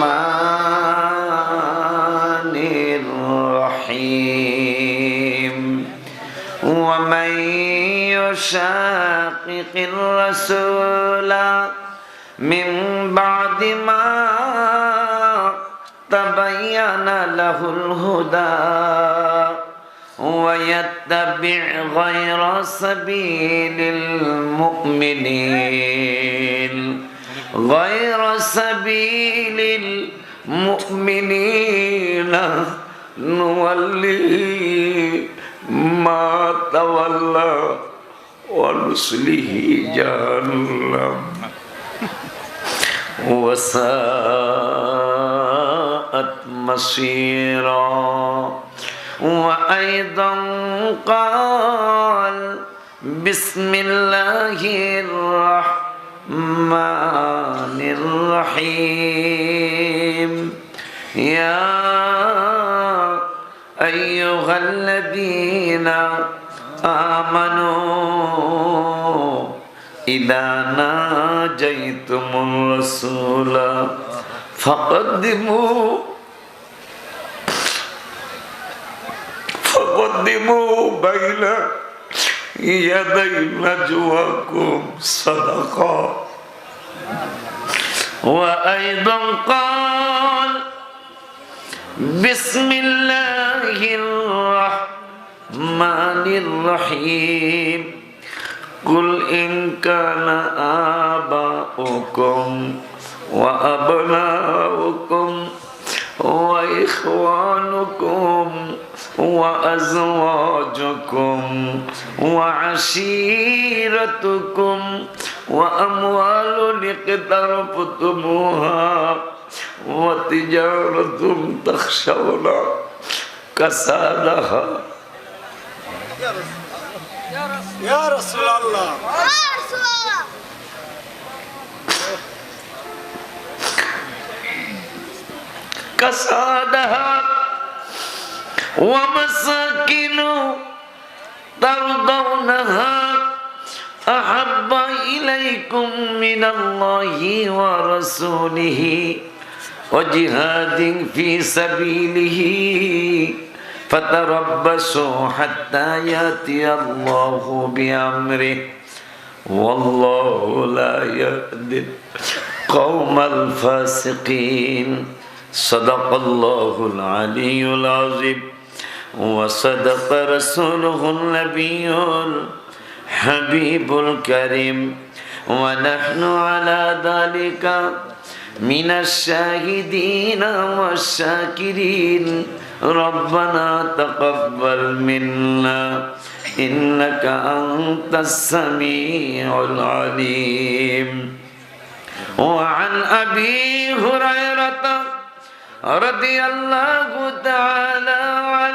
الرحمن الرحيم ومن يشاقق الرسول من بعد ما تبين له الهدى ويتبع غير سبيل المؤمنين غير سبيل المؤمنين. نوليه ما تولى ونصله جهنم. وساءت مصيرا. وأيضا قال بسم الله الرحمن الرحيم. يا أيها الذين آمنوا إذا ناجيتم الرسول فقدموا فقدموا بين يدي نجواكم صدقة. وأيضا قال بسم الله الرحمن الرحيم. قل إن كان آباؤكم وأبناؤكم وإخوانكم وأزواجكم وعشيرتكم وأموال اقترفتموها وتجارة تخشون كسادها. يا رسول الله. كسادها. ومساكن ترضونها أحب إليكم من الله ورسوله وجهاد في سبيله فتربصوا حتى يأتي الله بأمره والله لا يهدي القوم الفاسقين. صدق الله العلي العظيم. وصدق رسوله النبي الحبيب الكريم ونحن على ذلك من الشاهدين والشاكرين ربنا تقبل منا إنك أنت السميع العليم وعن أبي هريرة رضي الله تعالى عن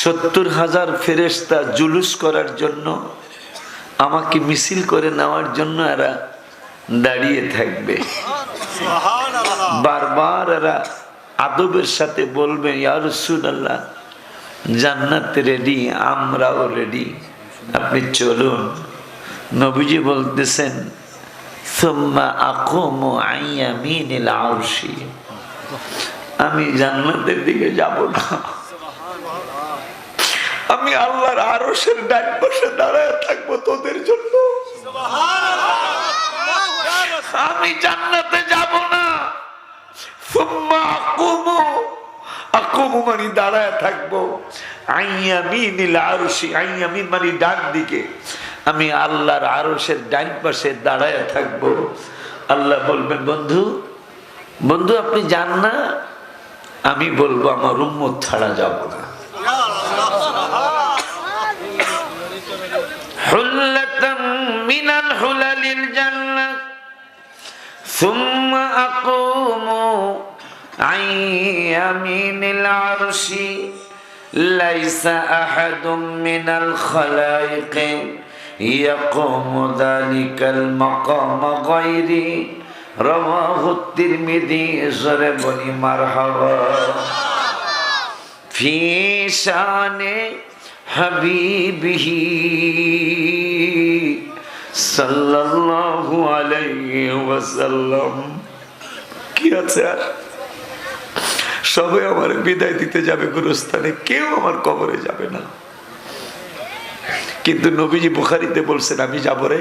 সত্তর হাজার ফেরেস্তা জুলুস করার জন্য আমাকে মিছিল করে নেওয়ার জন্য এরা দাঁড়িয়ে থাকবে। বারবার এরা আদবের সাথে বলবে ইয়ারসুল আল্লাহ জান্নাত রেডি আমরাও রেডি আপনি চলুন। নবীজি বলতেছেন আমি জান্নাতের দিকে যাব না। আমি আল্লাহর আরশের ডান পাশে দাঁড়ায় থাকব তোদের জন্য। আমি জান্নাতে যাব মানে দাঁড়ায় থাকব। মানে আমি আল্লাহর পাশে দাঁড়ায় থাকব। আল্লাহ বলবেন, বন্ধু বন্ধু, আপনি যান না। আমি বলব, আমার উম্মত ছাড়া যাব না। حلة من الحلل الجنة ثم أقوم عن يمين العرش ليس أحد من الخلائق يقوم ذلك المقام غيري رواه الترمذي زربني مرحبا في شان حبيبه সাল্লাল্লাহু আলাইহি ওয়াসাল্লাম। কি আছে? আর সবাই আমার বিদায় দিতে যাবে গুরুস্থানে, কেউ আমার কবরে যাবে না। কিন্তু নবীজি বুখারিতে বলছেন, আমি যাব রে।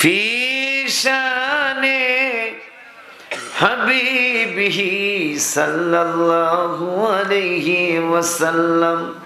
ফিশানে হাবিবিহি সাল্লাল্লাহু আলাইহি ওয়াসাল্লাম।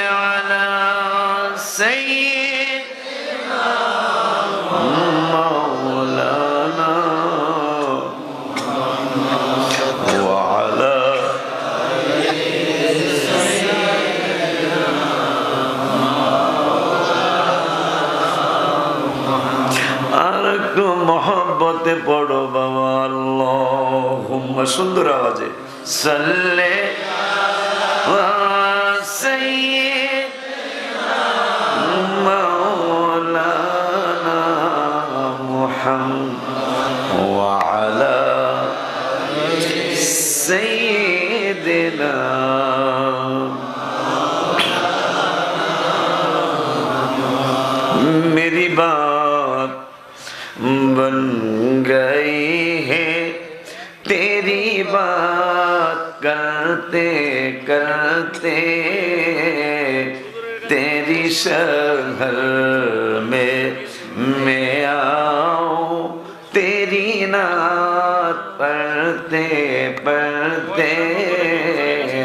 মহব্বতে পড়ো বাবা আল্লাহ সুন্দর আওয়াজে সাল্লে مولانا محمد وعلى سيدنا बात करते करते। तेरी शहर में मैं आऊँ तेरी नात पढ़ते पढ़ते।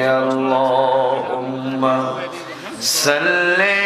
अल्लाहुम्मा सल्ले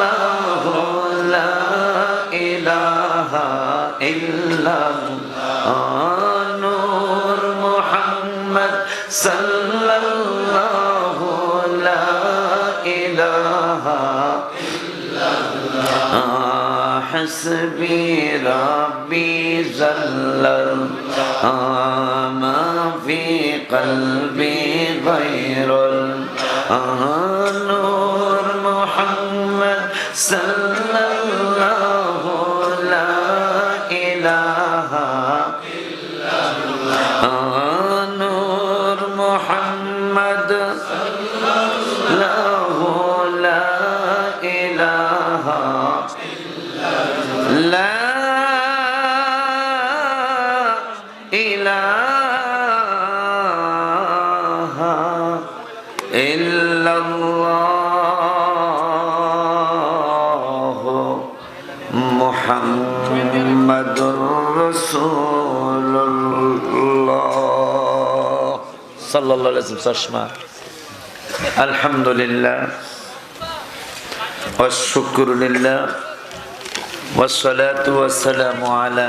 حسبي ربي جل ما في قلبي غير الله محمد له لا إله لا إله إلا الله محمد رسول صلى الله عليه وسلم الحمد لله والشكر لله والصلاة والسلام على